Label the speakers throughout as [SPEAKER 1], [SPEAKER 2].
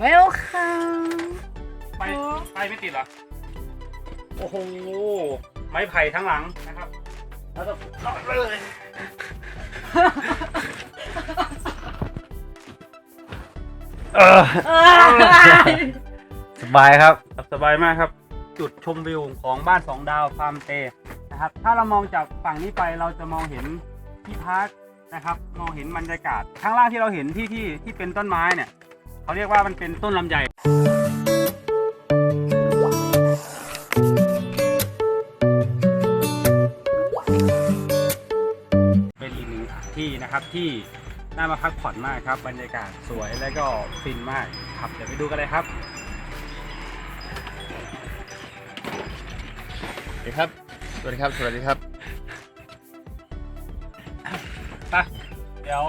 [SPEAKER 1] Welcome
[SPEAKER 2] ไปไปไม่ติดเหรอ โอ้โห ไม้ไผ่ทั้งหลังนะครับ แล้วก็นอนเลย
[SPEAKER 3] เออ สบายครับ
[SPEAKER 2] ครับ สบายมากครับ จุดชมวิวของบ้านสองดาวฟาร์มเตนะครับ ถ้าเรามองจากฝั่งนี้ไปเราจะมองเห็นที่พักนะครับ มองเห็นบรรยากาศ ข้างล่างที่เราเห็นที่ที่ที่เป็นต้นไม้เนี่ย เขาเรียกว่ามันเป็นต้นลำไยเป็นอีกหนึ่งที่นะครับที่น่ามาพักผ่อนมากครับ บรรยากาศสวยและก็ฟินมากครับเดี๋ยวไปดูกันเลยครับ
[SPEAKER 3] สวัสดีครับ สวัสดีครับ สวัสดีครับ
[SPEAKER 2] ไปเดี๋ยว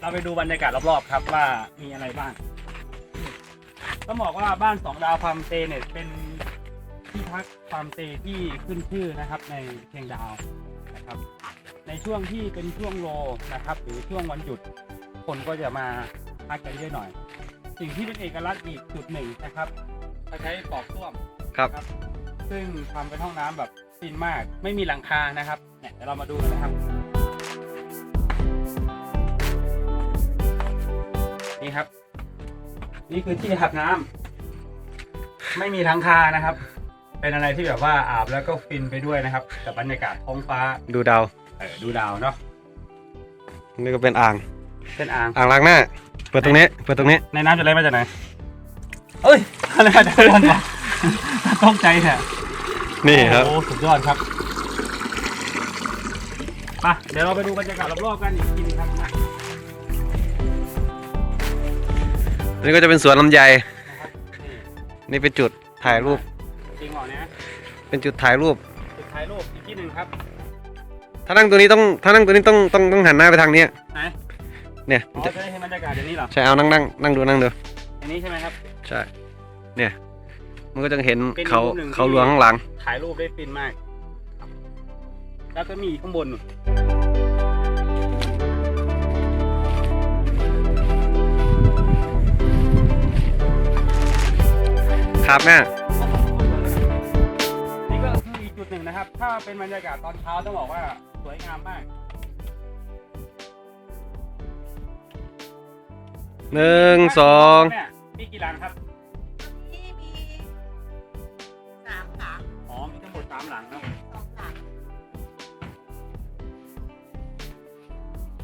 [SPEAKER 2] เราไปดูบรรยากาศรอบๆครับว่ามีอะไรบ้างต้องบอกว่าบ้านสองดาวฟาร์มสเตย์เนี่ยเป็นที่พักฟาร์มสเตย์ที่ขึ้นชื่อนะครับ ในเชียงดาวนะครับ ในช่วงที่เป็นช่วงโลนะครับ หรือช่วงวันหยุด คนก็จะมาพักกันเยอะหน่อย สิ่งที่เป็นเอกลักษณ์อีกจุดหนึ่งนะครับเขาใช้ปอกส้วม
[SPEAKER 3] ครับ
[SPEAKER 2] ซึ่งทำเป็นห้องน้ำแบบฟินมากไม่มีหลังคานะครับเนี่ยเดี๋ยวเรามาดูกันนะครับ นี่ครับ นี่คือที่อาบน้ำไม่มีหลังคานะครับ เป็นอะไรที่แบบว่าอาบแล้วก็ฟินไปด้วยนะครับกับบรรยากาศท้องฟ้า
[SPEAKER 3] ดูดาว
[SPEAKER 2] เออดูดาวเนาะ
[SPEAKER 3] นี่ก็เป็นอ่าง
[SPEAKER 2] เป็นอ่าง
[SPEAKER 3] อ่างล้างหน้า เปิดตรงนี้ เปิดตรงนี้
[SPEAKER 2] ในน้ำจะไหลมาจากไหนเอ้ยอะไรมาจากด้านวะต้องใจแท้
[SPEAKER 3] นี่ครับ
[SPEAKER 2] โอ้โหสุดยอดครับไปเดี๋ยวเราไปดูบรรยากาศรอบๆกันอีกทีนึงครับ
[SPEAKER 3] อันนี้ก็จะเป็นสวนลำไย
[SPEAKER 2] นะครับนี่
[SPEAKER 3] นี่เป็นจุดถ่ายรูป
[SPEAKER 2] จริงเหรอเนี่ย
[SPEAKER 3] เป็นจุดถ่ายรูป
[SPEAKER 2] สุดท้ายรูปอีกที่หนึ่งครับ
[SPEAKER 3] ถ้านั่งตัวนี้ต้อง ถ้านั่งตัวนี้ต้อง ต้อง ต้องหันหน้าไปทางนี้
[SPEAKER 2] ไหน
[SPEAKER 3] เนี่ย
[SPEAKER 2] อ๋อ
[SPEAKER 3] จะ
[SPEAKER 2] จะได้เห็นบรรยากาศอย่างนี้เหรอ
[SPEAKER 3] ใช่เอานั่งนั่งนั่งดูนั่งดู
[SPEAKER 2] อันนี้ใช่ไหมครับ
[SPEAKER 3] ใช่ เนี่ย มันก็จะเห็น
[SPEAKER 2] เป็น
[SPEAKER 3] เขา
[SPEAKER 2] รูปหนึ่งที่
[SPEAKER 3] เขาหลวงข้างหลัง
[SPEAKER 2] ถ่ายรูปได้ฟินมากครับแล้วก็มีอีกข้างบนนู่น
[SPEAKER 3] ครับแม่
[SPEAKER 2] นี่ก็คืออีกจุดหนึ่งนะครับ ถ้าเป็นบรรยากาศตอนเช้าต้องบอกว่าสวยงามมาก
[SPEAKER 3] หนึ่งสอง
[SPEAKER 2] เนี่ยมีกี่หลังครับ
[SPEAKER 1] ที่มีสามหลัง
[SPEAKER 2] อ๋อมีทั้งหมดสามหลังเนาะ
[SPEAKER 1] สองหลัง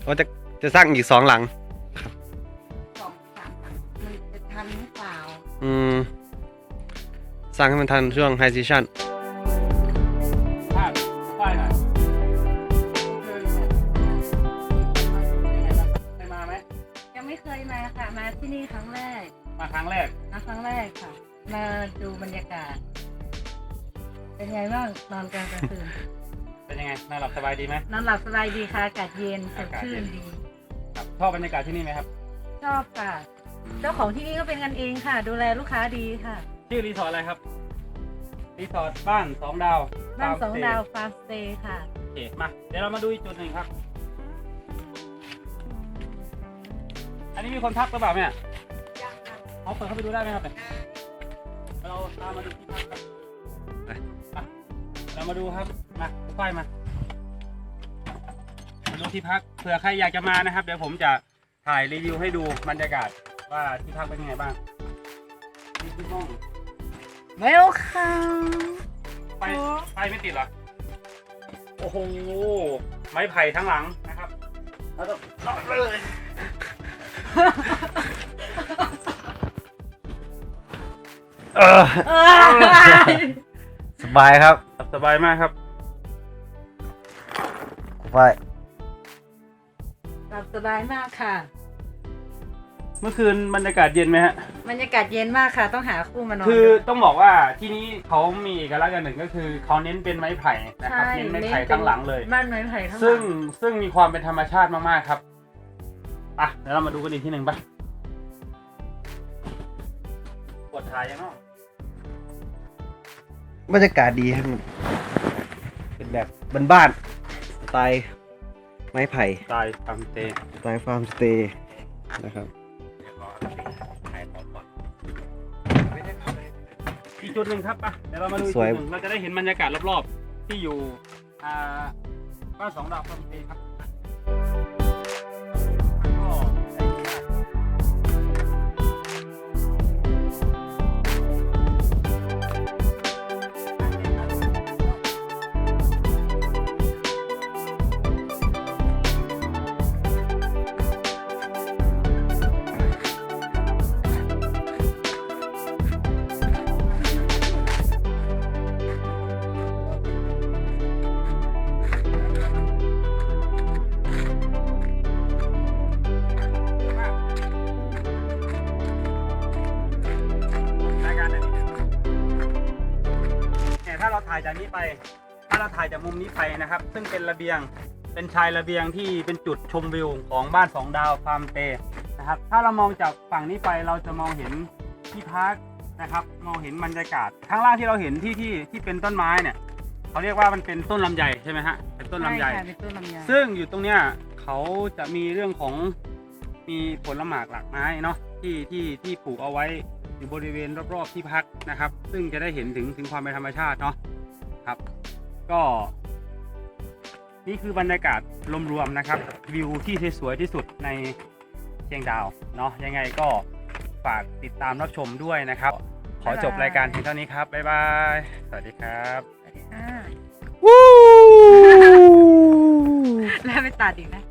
[SPEAKER 3] เขาจะจะสร้างอีกสองหลัง
[SPEAKER 1] สองสามหลังมันจะทันหรือเปล่า
[SPEAKER 3] อืม สร้างให้มันทันช่วงไฮซีชั่น
[SPEAKER 2] ภาพป้ายหน่อยเคยมาไหม
[SPEAKER 1] ยังไม่เคยมาค่ะ มาที่นี่ครั้งแรก
[SPEAKER 2] มาครั้งแรก
[SPEAKER 1] มาครั้งแรกค่ะ มาดูบรรยากาศ เป็นไงบ้างนอนกลางกลางคืน
[SPEAKER 2] เป็นยังไงนอนหลับสบายดีไหม
[SPEAKER 1] นอนหลับสบายดีค่ะ อากาศเย็นสด
[SPEAKER 2] อากาศ
[SPEAKER 1] ชื่
[SPEAKER 2] เย็
[SPEAKER 1] น
[SPEAKER 2] น
[SPEAKER 1] ดี
[SPEAKER 2] ครับชอบบรรยากาศที่นี่ไหมครับ
[SPEAKER 1] ชอบค่ะ เจ้าของที่นี่ก็เป็นกันเองค่ะ ดูแลลูกค้าดีค่ะ
[SPEAKER 2] ชื่อรีสอร์ทอะไรครับ รีสอร์ทบ้านสองดาว
[SPEAKER 1] บ้านสอง
[SPEAKER 2] ฟร์ม
[SPEAKER 1] ดาว
[SPEAKER 2] สเตย์
[SPEAKER 1] ฟาร์มสเตย์ค่ะ
[SPEAKER 2] โอเคมาเดี๋ยวเรามาดูอีกจุดหนึ่งครับ อันนี้มีคนพักหรือเปล่าเนี่ยเขาเปิดเข้าไปดูได้ไหมครับเนี่ยเราตามมาดูที่พักครับ
[SPEAKER 3] ไป
[SPEAKER 2] ไปเรามาดูครับมาค่อยๆมามาดูที่พักเผื่อใครอยากจะมานะครับ เดี๋ยวผมจะถ่ายรีวิวให้ดูบรรยากาศว่าที่พักเป็นยังไงบ้างนี่คือห้อง
[SPEAKER 1] Welcome
[SPEAKER 2] ไฟไฟไม่ติดเหรอ โอ้โห ไม้ไผ่ทั้งหลังนะครับ แล้วก็นอนเลย
[SPEAKER 3] เออ สบายครับ
[SPEAKER 2] สบายมากครับ
[SPEAKER 3] สบาย
[SPEAKER 1] หลับสบายมากค่ะ
[SPEAKER 2] เมื่อคืนบรรยากาศเย็นไหมฮะ
[SPEAKER 1] บรรยากาศเย็นมากค่ะ ต้องหาคู่มานอน
[SPEAKER 2] คือ
[SPEAKER 1] ด้วย
[SPEAKER 2] ต้องบอกว่าที่นี้เขามีเอกลักษณ์อย่างหนึ่งก็คือเขาเน้นเป็นไม้ไผ่นะครับ
[SPEAKER 1] ใช่
[SPEAKER 2] เน้นไม้ไผ่ทั้งหลังเลย
[SPEAKER 1] บ้านไม้ไผ่ทั้งหลัง
[SPEAKER 2] ซึ่งซึ่งมีความเป็นธรรมชาติมากๆครับอะเดี๋ยวเรามาดูกันอีกที่หนึ่งไปกดถ่ายยังเนาะ
[SPEAKER 3] บรรยากาศดีครับเป็นแบบบ้านๆสไตล์ไม้ไผ่
[SPEAKER 2] ตายตามเตะ
[SPEAKER 3] สไตล์ฟาร์มสเตย์นะครับ
[SPEAKER 2] จุดหนึ่งครับอะเดี๋ยวเรามาดูอีก
[SPEAKER 3] สวย
[SPEAKER 2] จุดหนึ่งเราจะได้เห็นบรรยากาศรอบๆ ที่อยู่อ่าบ้านสองดาวพรหมเทครับาเราถ่ายจากนี้ไป ถ้าเราถ่ายจากมุมนี้ไปนะครับ ซึ่งเป็นระเบียง เป็นชายระเบียงที่เป็นจุดชมวิวของบ้านสองดาวฟาร์มเตนะครับ ถ้าเรามองจากฝั่งนี้ไปเราจะมองเห็นที่พักนะครับ มองเห็นบรรยากาศ ข้างล่างที่เราเห็นที่ที่ที่เป็นต้นไม้เนี่ยเขาเรียกว่ามันเป็นต้นลำไยใช่ไหมฮะ เป็นต้นลำไย
[SPEAKER 1] ใช่ค่ะเป็นต้นลำไย
[SPEAKER 2] ซึ่งอยู่ตรงเนี้ยเขาจะมีเรื่องของมีผลหมากหลากไม้เนาะที่ที่ที่ปลูกเอาไว้อยู่บริเวณรอบๆที่พักนะครับ ซึ่งจะได้เห็นถึงถึงความเป็นธรรมชาติเนาะ ครับ ก็ นี่คือบรรยากาศรวมๆนะครับ วิวที่สวยๆที่สุดในเชียงดาวเนาะยังไงก็ฝากติดตามรับชมด้วยนะครับ ขอจบรายการเพียงเท่านี้ครับ บ๊ายบาย สวัสดีครับ
[SPEAKER 1] สวัสดีค่ะ
[SPEAKER 3] วู้
[SPEAKER 1] แล้วไปตัดอีกนะ